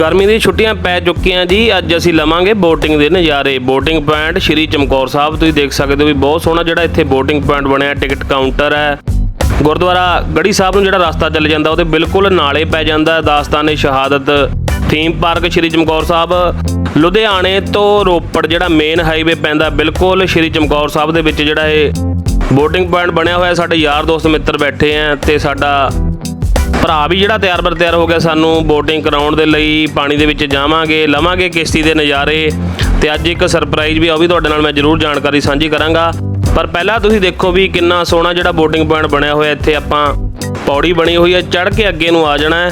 ਗਰਮੀ ਦੀਆਂ ਛੁੱਟੀਆਂ ਪੈ ਚੁੱਕੀਆਂ ਜੀ, ਅੱਜ ਅਸੀਂ ਲਵਾਂਗੇ ਬੋਟਿੰਗ ਦੇ ਨਜ਼ਾਰੇ। ਬੋਟਿੰਗ ਪੁਆਇੰਟ ਸ਼੍ਰੀ ਚਮਕੌਰ ਸਾਹਿਬ, ਤੁਸੀਂ ਦੇਖ ਸਕਦੇ ਹੋ ਵੀ ਬਹੁਤ ਸੋਹਣਾ ਜਿਹੜਾ ਇੱਥੇ ਬੋਟਿੰਗ ਪੁਆਇੰਟ ਬਣਿਆ ਟਿਕਟ ਕਾਊਂਟਰ ਹੈ। ਗੁਰਦੁਆਰਾ ਗੜੀ ਸਾਹਿਬ ਨੂੰ ਜਿਹੜਾ ਰਸਤਾ ਚੱਲ ਜਾਂਦਾ, ਉਹਦੇ ਬਿਲਕੁਲ ਨਾਲੇ ਪੈ ਜਾਂਦਾ ਹੈ, ਦਾਸਤਾਨੇ ਸ਼ਹਾਦਤ ਥੀਮ ਪਾਰਕ ਸ਼੍ਰੀ ਚਮਕੌਰ ਸਾਹਿਬ। ਲੁਧਿਆਣੇ ਤੋਂ ਰੋਪੜ ਜਿਹੜਾ ਮੇਨ ਹਾਈਵੇ ਪੈਂਦਾ, ਬਿਲਕੁਲ ਸ਼੍ਰੀ ਚਮਕੌਰ ਸਾਹਿਬ ਦੇ ਵਿੱਚ ਜਿਹੜਾ ਇਹ ਬੋਟਿੰਗ ਪੁਆਇੰਟ ਬਣਿਆ ਹੋਇਆ, ਸਾਡੇ ਯਾਰ ਦੋਸਤ ਮਿੱਤਰ ਬੈਠੇ ਆ ਤੇ ਸਾਡਾ ਭਰਾ ਵੀ ਜਿਹੜਾ ਤਿਆਰ ਬਰ ਤਿਆਰ ਹੋ ਗਿਆ, ਸਾਨੂੰ ਬੋਟਿੰਗ ਕਰਾਉਣ ਦੇ ਲਈ ਪਾਣੀ ਦੇ ਵਿੱਚ ਜਾਵਾਂਗੇ, ਲਵਾਂਗੇ ਕਿਸ਼ਤੀ ਦੇ ਨਜ਼ਾਰੇ ਤੇ ਅੱਜ ਇੱਕ ਸਰਪ੍ਰਾਈਜ਼ ਵੀ ਆ, ਉਹ ਵੀ ਤੁਹਾਡੇ ਨਾਲ ਮੈਂ ਜ਼ਰੂਰ ਜਾਣਕਾਰੀ ਸਾਂਝੀ ਕਰਾਂਗਾ। ਪਰ ਪਹਿਲਾਂ ਤੁਸੀਂ ਦੇਖੋ ਵੀ ਕਿੰਨਾ ਸੋਹਣਾ ਜਿਹੜਾ ਬੋਟਿੰਗ ਪੁਆਇੰਟ ਬਣਿਆ ਹੋਇਆ, ਇੱਥੇ ਆਪਾਂ ਪੌੜੀ ਬਣੀ ਹੋਈ ਹੈ, ਚੜ੍ਹ ਕੇ ਅੱਗੇ ਨੂੰ ਆ ਜਾਣਾ ਹੈ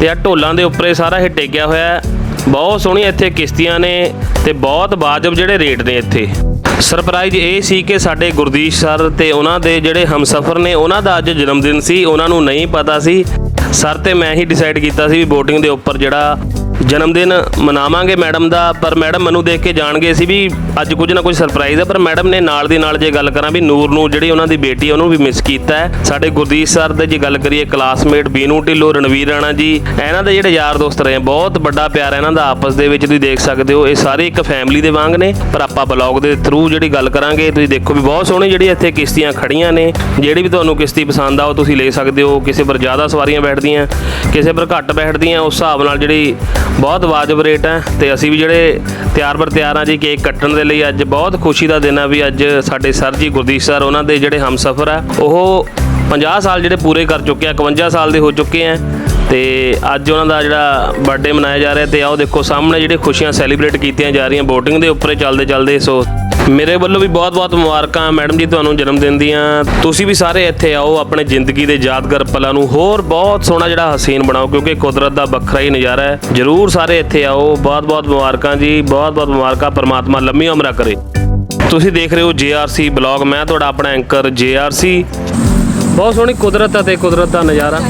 ਤੇ ਆ ਢੋਲਾਂ ਦੇ ਉੱਪਰ ਸਾਰਾ ਇਹ ਟੇਕਿਆ ਹੋਇਆ ਹੈ। ਬਹੁਤ ਸੋਹਣੀਆਂ ਇੱਥੇ ਕਿਸ਼ਤੀਆਂ ਨੇ ਤੇ ਬਹੁਤ ਵਾਜਬ ਜਿਹੜੇ ਰੇਟ ਨੇ ਇੱਥੇ। ਸਰਪ੍ਰਾਈਜ਼ ਇਹ ਸੀ ਕਿ ਸਾਡੇ ਗੁਰਦੀਸ਼ ਸਰ ਤੇ ਉਹਨਾਂ ਦੇ ਜਿਹੜੇ ਹਮਸਫਰ ਨੇ, ਉਹਨਾਂ ਦਾ ਅੱਜ ਜਨਮ ਦਿਨ ਸੀ, ਉਹਨਾਂ ਨੂੰ ਨਹੀਂ ਪਤਾ ਸੀ। ਸਰ ਤੇ ਮੈਂ ਹੀ ਡਿਸਾਈਡ ਕੀਤਾ ਸੀ ਵੀ ਬੋਟਿੰਗ ਦੇ ਉੱਪਰ ਜਿਹੜਾ ਜਨਮ ਦਿਨ ਮਨਾਵਾਂਗੇ ਮੈਡਮ ਦਾ, ਪਰ ਮੈਡਮ ਮੈਨੂੰ ਦੇਖ ਕੇ ਜਾਣਗੇ ਸੀ ਵੀ ਅੱਜ ਕੁਝ ਨਾ ਕੁਝ ਸਰਪ੍ਰਾਈਜ਼ ਹੈ ਪਰ ਮੈਡਮ ਨੇ ਨਾਲ ਦੀ ਨਾਲ ਜੇ ਗੱਲ ਕਰਾਂ ਵੀ ਨੂਰ ਨੂੰ, ਜਿਹੜੀ ਉਹਨਾਂ ਦੀ ਬੇਟੀ ਉਹਨੂੰ ਵੀ ਮਿਸ ਕੀਤਾ ਹੈ। ਸਾਡੇ ਗੁਰਦੀਸ਼ ਸਰ ਦੇ ਜੇ ਗੱਲ ਕਰੀਏ ਕਲਾਸਮੇਟ ਬੀਨੂ ਢਿੱਲੋਂ, ਰਣਵੀਰ ਰਾਣਾ ਜੀ, ਇਹਨਾਂ ਦੇ ਜਿਹੜੇ ਯਾਰ ਦੋਸਤ ਰਹੇ ਬਹੁਤ ਵੱਡਾ ਪਿਆਰ ਹੈ ਇਹਨਾਂ ਦਾ ਆਪਸ ਦੇ ਵਿੱਚ ਤੁਸੀਂ ਦੇਖ ਸਕਦੇ ਹੋ, ਇਹ ਸਾਰੇ ਇੱਕ ਫੈਮਿਲੀ ਦੇ ਵਾਂਗ ਨੇ, ਪਰ ਆਪਾਂ ਬਲੌਗ ਦੇ ਥਰੂ ਜਿਹੜੀ ਗੱਲ ਕਰਾਂਗੇ, ਤੁਸੀਂ ਦੇਖੋ ਵੀ ਬਹੁਤ ਸੋਹਣੀ ਜਿਹੜੀ ਇੱਥੇ ਕਿਸ਼ਤੀਆਂ ਖੜੀਆਂ ਨੇ, ਜਿਹੜੀ ਵੀ ਤੁਹਾਨੂੰ ਕਿਸ਼ਤੀ ਪਸੰਦ ਆ, ਉਹ ਤੁਸੀਂ ਲੈ ਸਕਦੇ ਹੋ, ਕਿਸੇ ਪਰ ਜ਼ਿਆਦਾ ਸਵਾਰੀਆਂ ਬੈਠਦੀਆਂ, ਕਿਸੇ ਪਰ ਘੱਟ ਬੈਠਦੀਆਂ, ਉਸ ਹਿਸਾਬ ਨਾਲ ਜਿਹੜੀ ਬਹੁਤ ਵਾਜਬ ਰੇਟ ਹੈ ਤੇ ਅਸੀਂ ਵੀ ਜਿਹੜੇ ਤਿਆਰ ਬਰ ਤਿਆਰ ਆ ਜੀ ਕੇਕ ਕੱਟਣ ਦੇ ਲਈ, ਅੱਜ ਬਹੁਤ ਖੁਸ਼ੀ ਦਾ ਦਿਨ ਆ ਵੀ ਅੱਜ ਸਾਡੇ ਸਰ ਜੀ ਗੁਰਦੀਪ ਸਰ, ਉਹਨਾਂ ਦੇ ਜਿਹੜੇ ਹਮਸਫਰ ਆ ਉਹ 50 ਸਾਲ ਜਿਹੜੇ ਪੂਰੇ ਕਰ ਚੁੱਕੇ ਆ 51 ਸਾਲ ਦੇ ਹੋ ਚੁੱਕੇ ਆ ਤੇ ਅੱਜ ਉਹਨਾਂ ਦਾ ਜਿਹੜਾ ਬਰਥਡੇ ਮਨਾਇਆ ਜਾ ਰਿਹਾ ਤੇ ਆਓ ਦੇਖੋ, ਸਾਹਮਣੇ ਜਿਹੜੇ ਖੁਸ਼ੀਆਂ ਸੈਲੀਬ੍ਰੇਟ ਕੀਤੀਆਂ ਜਾ ਰਹੀਆਂ, VOTING ਦੇ ਉੱਪਰ ਚੱਲਦੇ ਚੱਲਦੇ ਸੋ ਮੇਰੇ ਵੱਲੋਂ ਵੀ ਬਹੁਤ-ਬਹੁਤ ਮੁਬਾਰਕਾਂ ਮੈਡਮ ਜੀ ਤੁਹਾਨੂੰ ਜਨਮ ਦਿਨ ਦੀਆਂ। ਤੁਸੀਂ ਵੀ ਸਾਰੇ ਇੱਥੇ ਆਓ ਆਪਣੇ ਜ਼ਿੰਦਗੀ ਦੇ ਯਾਦਗਾਰ ਪਲਾਂ ਨੂੰ। ਹੋਰ ਬਹੁਤ ਸੋਹਣਾ ਜਿਹੜਾ ਹਸੀਨ ਬਣਾਓ, ਕਿਉਂਕਿ ਕੁਦਰਤ ਦਾ ਵੱਖਰਾ ਹੀ ਨਜ਼ਾਰਾ ਹੈ। ਜਰੂਰ ਸਾਰੇ ਇੱਥੇ ਆਓ। ਬਹੁਤ-ਬਹੁਤ ਮੁਬਾਰਕਾਂ ਜੀ ਬਹੁਤ-ਬਹੁਤ ਮੁਬਾਰਕਾਂ। ਪਰਮਾਤਮਾ ਲੰਮੀ ਉਮਰਾਂ ਕਰੇ। ਤੁਸੀਂ ਦੇਖ ਰਹੇ ਹੋ JRC ਬਲੌਗ। ਮੈਂ ਤੁਹਾਡਾ ਆਪਣਾ ਐਂਕਰ JRC ਬਹੁਤ ਸੋਹਣੀ ਕੁਦਰਤ ਅਤੇ ਕੁਦਰਤ ਦਾ ਨਜ਼ਾਰਾ।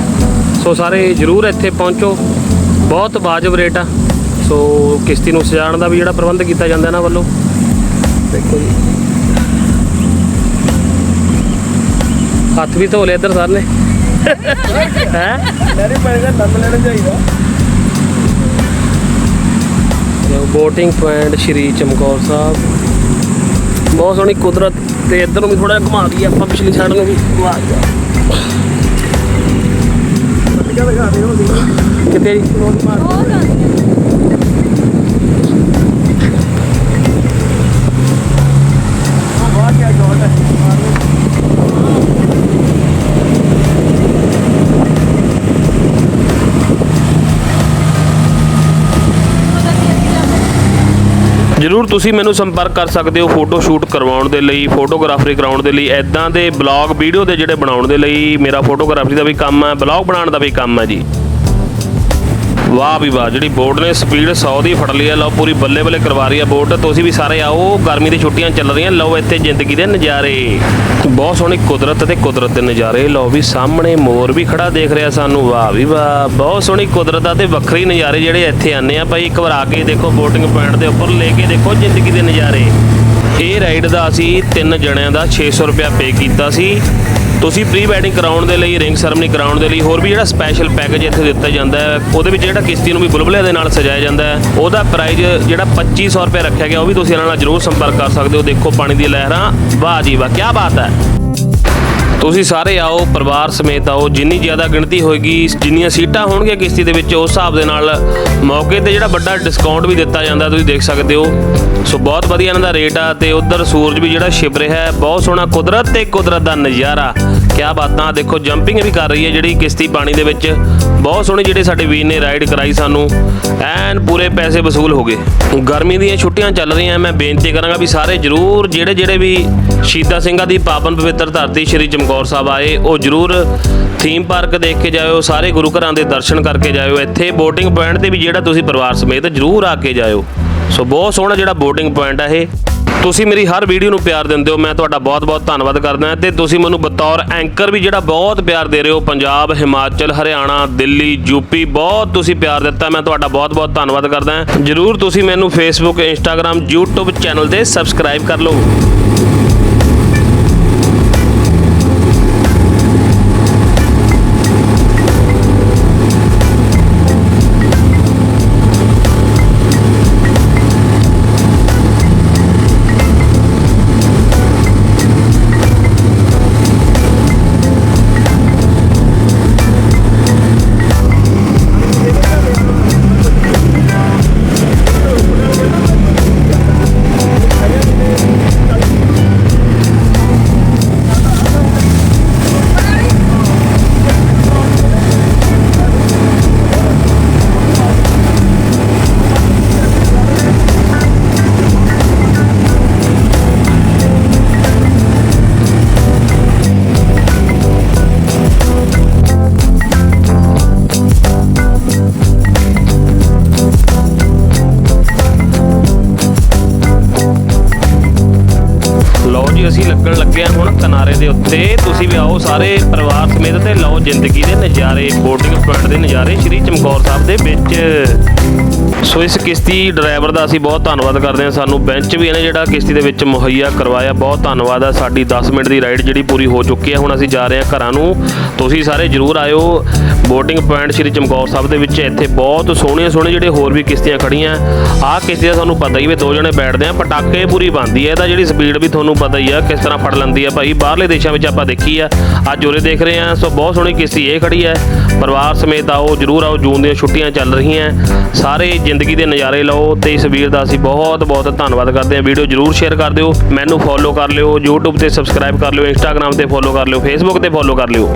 ਸੋ ਸਾਰੇ ਜਰੂਰ ਇੱਥੇ ਪਹੁੰਚੋ। ਬਹੁਤ ਵਾਜਬ ਰੇਟ ਆ। ਸੋ ਕਿਸ਼ਤੀ ਨੂੰ ਸਜਾਉਣ ਦਾ ਵੀ ਜਿਹੜਾ ਪ੍ਰਬੰਧ ਕੀਤਾ ਜਾਂਦਾ ਇਹਨਾਂ ਵੱਲੋਂ। ਦੇਖੋ ਜੀ ਹੱਥ ਵੀ ਧੋ ਲਏ ਇੱਧਰ ਸਰ ਨੇ। ਹੈ? ਮੇਰੇ ਪੈਸੇ ਦਾ ਦੰਦ ਲੈਣਾ ਚਾਹੀਦਾ। Boating point Shri Chamkaur Sahib. ਬਹੁਤ ਸੋਹਣੀ ਕੁਦਰਤ ਤੇ ਇੱਧਰ ਨੂੰ ਵੀ ਥੋੜਾ ਘੁਮਾ ਦਈਏ ਆਪਾਂ ਪਿਛਲੀ ਸਾਈਡ ਨੂੰ ਵੀ। ਘੁਮਾ ਦਈਏ ਕਿਤੇ ਜੀ? ਜਰੂਰ ਤੁਸੀਂ ਮੈਨੂੰ ਸੰਪਰਕ ਕਰ ਸਕਦੇ ਹੋ ਫੋਟੋ ਸ਼ੂਟ ਕਰਵਾਉਣ ਦੇ ਲਈ, ਫੋਟੋਗ੍ਰਾਫਰੀ ਕਰਾਉਣ ਦੇ ਲਈ ਐਦਾਂ ਦੇ ਬਲੌਗ ਵੀਡੀਓ ਦੇ ਜਿਹੜੇ ਬਣਾਉਣ ਦੇ ਲਈ ਮੇਰਾ ਫੋਟੋਗ੍ਰਾਫਰੀ ਦਾ ਵੀ ਕੰਮ ਹੈ, ਬਲੌਗ ਬਣਾਉਣ ਦਾ ਵੀ ਕੰਮ ਹੈ ਜੀ। ਵਾਹ ਵੀ ਵਾਹ, ਜਿਹੜੀ ਬੋਟ ਨੇ ਸਪੀਡ 100 ਦੀ ਫੜ ਲਈ ਆ ਲਓ, ਪੂਰੀ ਬੱਲੇ ਬੱਲੇ ਕਰਵਾ ਰਹੀ ਹੈ ਬੋਟ। ਤੁਸੀਂ ਵੀ ਸਾਰੇ ਆਓ, ਗਰਮੀ ਦੀ ਛੁੱਟੀਆਂ ਚੱਲ ਰਹੀਆਂ। ਲਓ, ਇੱਥੇ ਜ਼ਿੰਦਗੀ ਦੇ ਨਜ਼ਾਰੇ। ਬਹੁਤ ਸੋਹਣੀ ਕੁਦਰਤ ਤੇ ਕੁਦਰਤ ਦੇ ਨਜ਼ਾਰੇ। ਲਓ ਵੀ ਸਾਹਮਣੇ ਮੋਰ ਵੀ ਖੜਾ ਦੇਖ ਰਿਹਾ ਸਾਨੂੰ। ਵਾਹ ਵੀ ਵਾਹ, ਬਹੁਤ ਸੋਹਣੀ ਕੁਦਰਤ ਦਾ ਤੇ ਵੱਖਰੀ ਨਜ਼ਾਰੇ ਜਿਹੜੇ ਇੱਥੇ ਆਨੇ ਆ। ਭਾਈ, ਇੱਕ ਵਾਰ ਆ ਕੇ ਦੇਖੋ ਬੋਟਿੰਗ ਪੁਆਇੰਟ ਦੇ ਉੱਪਰ ਲੈ ਕੇ ਦੇਖੋ ਜ਼ਿੰਦਗੀ ਦੇ ਨਜ਼ਾਰੇ। ਇਹ ਰਾਈਡ ਦਾ ਅਸੀਂ ਤਿੰਨ ਜਣਿਆਂ ਦਾ 600 ਰੁਪਿਆ ਪੇ ਕੀਤਾ ਸੀ। ਤੁਸੀਂ ਪ੍ਰੀ ਵੈਡਿੰਗ ਕਰਾਉਣ ਦੇ ਲਈ, ਰਿੰਗ ਸੈਰਮਨੀ ਕਰਾਉਣ ਦੇ ਲਈ ਹੋਰ ਵੀ ਜਿਹੜਾ ਸਪੈਸ਼ਲ ਪੈਕੇਜ ਇੱਥੇ ਦਿੱਤਾ ਜਾਂਦਾ ਹੈ, ਉਹਦੇ ਵਿੱਚ ਜਿਹੜਾ ਕਿਸ਼ਤੀ ਨੂੰ ਵੀ ਬੁਲਬੁਲੇ ਦੇ ਨਾਲ ਸਜਾਇਆ ਜਾਂਦਾ ਹੈ, ਉਹਦਾ ਪ੍ਰਾਈਸ ਜਿਹੜਾ 2500 ਰੁਪਏ ਰੱਖਿਆ ਗਿਆ, ਉਹ ਵੀ ਤੁਸੀਂ ਇਹਨਾਂ ਨਾਲ ਜਰੂਰ ਸੰਪਰਕ ਕਰ ਸਕਦੇ ਹੋ। ਦੇਖੋ ਪਾਣੀ ਦੀ ਲਹਿਰਾਂ, ਵਾਹ ਜੀ ਵਾਹ ਕੀ ਬਾਤ ਹੈ। ਤੁਸੀਂ ਸਾਰੇ ਆਓ, ਪਰਿਵਾਰ ਸਮੇਤ ਆਓ। ਜਿੰਨੀ ਜ਼ਿਆਦਾ ਗਿਣਤੀ ਹੋਏਗੀ, ਜਿੰਨੀਆਂ ਸੀਟਾਂ ਹੋਣਗੀਆਂ ਕਿਸ਼ਤੀ ਦੇ ਵਿੱਚ, ਉਸ ਹਿਸਾਬ ਦੇ ਨਾਲ ਮੌਕੇ ਤੇ ਜਿਹੜਾ ਵੱਡਾ ਡਿਸਕਾਊਂਟ ਵੀ ਦਿੱਤਾ ਜਾਂਦਾ, ਤੁਸੀਂ ਦੇਖ ਸਕਦੇ ਹੋ। ਸੋ ਬਹੁਤ ਵਧੀਆ ਇਹਨਾਂ ਦਾ ਰੇਟ ਆ ਤੇ ਉਧਰ ਸੂਰਜ ਵੀ ਜਿਹੜਾ ਛਿਪ ਰਿਹਾ ਹੈ, ਬਹੁਤ ਸੋਹਣਾ ਕੁਦਰਤ ਤੇ ਕੁਦਰਤ ਦਾ ਨਜ਼ਾਰਾ। ਕਿਆ ਬਾਤਾਂ? ਦੇਖੋ ਜੰਪਿੰਗ ਵੀ ਕਰ ਰਹੀ ਹੈ ਜਿਹੜੀ ਕਿਸ਼ਤੀ ਪਾਣੀ ਦੇ ਵਿੱਚ। ਬਹੁਤ ਸੋਹਣੀ ਜਿਹੜੇ ਸਾਡੇ ਵੀਰ ਨੇ ਰਾਈਡ ਕਰਾਈ ਸਾਨੂੰ। ਐਨ ਪੂਰੇ ਪੈਸੇ ਵਸੂਲ ਹੋ ਗਏ। ਗਰਮੀ ਦੀਆਂ ਛੁੱਟੀਆਂ ਚੱਲ ਰਹੀਆਂ, ਮੈਂ ਬੇਨਤੀ ਕਰਾਂਗਾ ਵੀ ਸਾਰੇ ਜਰੂਰ ਜਿਹੜੇ ਜਿਹੜੇ ਵੀ ਸ਼ਹੀਦਾਂ ਸਿੰਘਾਂ ਦੀ ਪਾਵਨ ਪਵਿੱਤਰ ਧਰਤੀ ਸ਼੍ਰੀ ਚਮਕੌਰ ਸਾਹਿਬ ਆਏ, ਉਹ ਜਰੂਰ ਥੀਮ ਪਾਰਕ ਦੇਖ ਕੇ ਜਾਇਓ, ਸਾਰੇ ਗੁਰੂ ਘਰਾਂ ਦੇ ਦਰਸ਼ਨ ਕਰਕੇ ਜਾਇਓ। ਇੱਥੇ ਬੋਟਿੰਗ ਪੁਆਇੰਟ ਤੇ ਵੀ ਜਿਹੜਾ ਤੁਸੀਂ ਪਰਿਵਾਰ ਸਮੇਤ ਜਰੂਰ ਆ ਕੇ ਜਾਇਓ। ਸੋ ਬਹੁਤ ਸੋਹਣਾ ਜਿਹੜਾ ਬੋਟਿੰਗ ਪੁਆਇੰਟ ਆ ਇਹ। ਤੁਸੀਂ ਮੇਰੀ ਹਰ ਵੀਡੀਓ ਨੂੰ ਪਿਆਰ ਦਿੰਦੇ ਹੋ, ਮੈਂ ਤੁਹਾਡਾ ਬਹੁਤ-ਬਹੁਤ ਧੰਨਵਾਦ ਕਰਦਾ ਹਾਂ ਤੇ ਤੁਸੀਂ ਮੈਨੂੰ ਬਤੌਰ ਐਂਕਰ ਵੀ ਜਿਹੜਾ ਬਹੁਤ ਪਿਆਰ ਦੇ ਰਹੇ ਹੋ, ਪੰਜਾਬ, ਹਿਮਾਚਲ, ਹਰਿਆਣਾ, ਦਿੱਲੀ, ਯੂਪੀ, ਬਹੁਤ ਤੁਸੀਂ ਪਿਆਰ ਦਿੱਤਾ, ਮੈਂ ਤੁਹਾਡਾ ਬਹੁਤ-ਬਹੁਤ ਧੰਨਵਾਦ ਕਰਦਾ ਜਰੂਰ ਤੁਸੀਂ ਮੈਨੂੰ ਫੇਸਬੁੱਕ ਇੰਸਟਾਗ੍ਰam YouTube ਚੈਨਲ ਤੇ ਸਬਸਕ੍ਰਾਈਬ ਕਰ ਲਓ। ਲਓ ਜੀ, ਅਸੀਂ ਲੱਗਣ ਲੱਗੇ ਹਾਂ ਹੁਣ ਕਿਨਾਰੇ ਦੇ ਉੱਤੇ। ਤੁਸੀਂ ਵੀ ਆਓ ਸਾਰੇ ਪਰਿਵਾਰ ਸਮੇਤ ਤੇ ਲਓ ਜ਼ਿੰਦਗੀ ਦੇ ਨਜ਼ਾਰੇ ਬੋਟਿੰਗ ਪੁਆਇੰਟ ਦੇ ਨਜ਼ਾਰੇ, ਸ਼੍ਰੀ ਚਮਕੌਰ ਸਾਹਿਬ ਦੇ ਵਿੱਚ। ਸੋ ਇਸ ਕਿਸ਼ਤੀ ਡਰਾਈਵਰ ਦਾ ਅਸੀਂ ਬਹੁਤ ਧੰਨਵਾਦ ਕਰਦੇ ਹਾਂ। ਸਾਨੂੰ ਬੈਂਚ ਵੀ ਇਹਨੇ ਜਿਹੜਾ ਕਿਸ਼ਤੀ ਦੇ ਵਿੱਚ ਮੁਹੱਈਆ ਕਰਵਾਇਆ। ਬਹੁਤ ਧੰਨਵਾਦ ਆ। ਸਾਡੀ 10 ਮਿੰਟ ਦੀ ਰਾਈਡ ਜਿਹੜੀ ਪੂਰੀ ਹੋ ਚੁੱਕੀ ਹੈ। ਹੁਣ ਅਸੀਂ ਜਾ ਰਹੇ ਹਾਂ ਘਰਾਂ ਨੂੰ। ਤੁਸੀਂ ਸਾਰੇ ਜਰੂਰ ਆਇਓ। ਬੋਟਿੰਗ ਪੁਆਇੰਟ ਸ਼੍ਰੀ ਚਮਕੌਰ ਸਾਹਿਬ ਦੇ ਵਿੱਚ ਇੱਥੇ ਬਹੁਤ ਸੋਹਣੀਆਂ ਸੋਹਣੀਆਂ ਜਿਹੜੇ ਹੋਰ ਵੀ ਕਿਸ਼ਤੀਆਂ ਖੜੀਆਂ ਆਹ ਕਿਸ਼ਤੀ ਦਾ ਤੁਹਾਨੂੰ ਪਤਾ ਹੀ ਵੀ ਦੋ ਜਣੇ ਬੈਠਦੇ ਆ। ਪਟਾਕੇ ਪੂਰੀ ਬੰਦੀ ਹੈ। ਇਹਦਾ ਜਿਹੜੀ ਸਪੀਡ ਵੀ ਤੁਹਾਨੂੰ ਪਤਾ ਹੀ ਆ, ਕਿਸ ਤਰ੍ਹਾਂ ਫੜ ਲੈਂਦੀ ਆ ਭਾਈ। ਬਾਹਰਲੇ ਦੇਸ਼ਾਂ ਵਿੱਚ ਆਪਾਂ ਦੇਖੀ ਆ। ਅੱਜ ਉਰੇ ਦੇਖ ਰਹੇ ਆ ਸੋ ਬਹੁਤ ਸੋਹਣੀ ਕਿਸ਼ਤੀ ਇਹ ਖੜੀ ਹੈ। ਪਰਿਵਾਰ ਸਮੇਤ ਆਓ, ਜਰੂਰ ਆਓ। ਜੂਨ ਦੀਆਂ ਛੁੱਟੀਆਂ ਚੱਲ ਰਹੀਆਂ। ਸਾਰੇ ਜ਼ਿੰਦਗੀ ਦੇ ਨਜ਼ਾਰੇ ਲਓ ਤੇ ਇਸ ਵੀਰ ਦਾ ਅਸੀਂ ਬਹੁਤ ਬਹੁਤ ਧੰਨਵਾਦ ਕਰਦੇ ਹਾਂ। ਵੀਡੀਓ ਜਰੂਰ ਸ਼ੇਅਰ ਕਰ ਦਿਓ, ਮੈਨੂੰ ਫੋਲੋ ਕਰ ਲਿਓ, YouTube ਤੇ ਸਬਸਕ੍ਰਾਈਬ ਕਰ ਲਿਓ, Instagram ਤੇ ਫੋਲੋ ਕਰ ਲਿਓ, Facebook ਤੇ ਫੋਲੋ ਕਰ ਲਿਓ।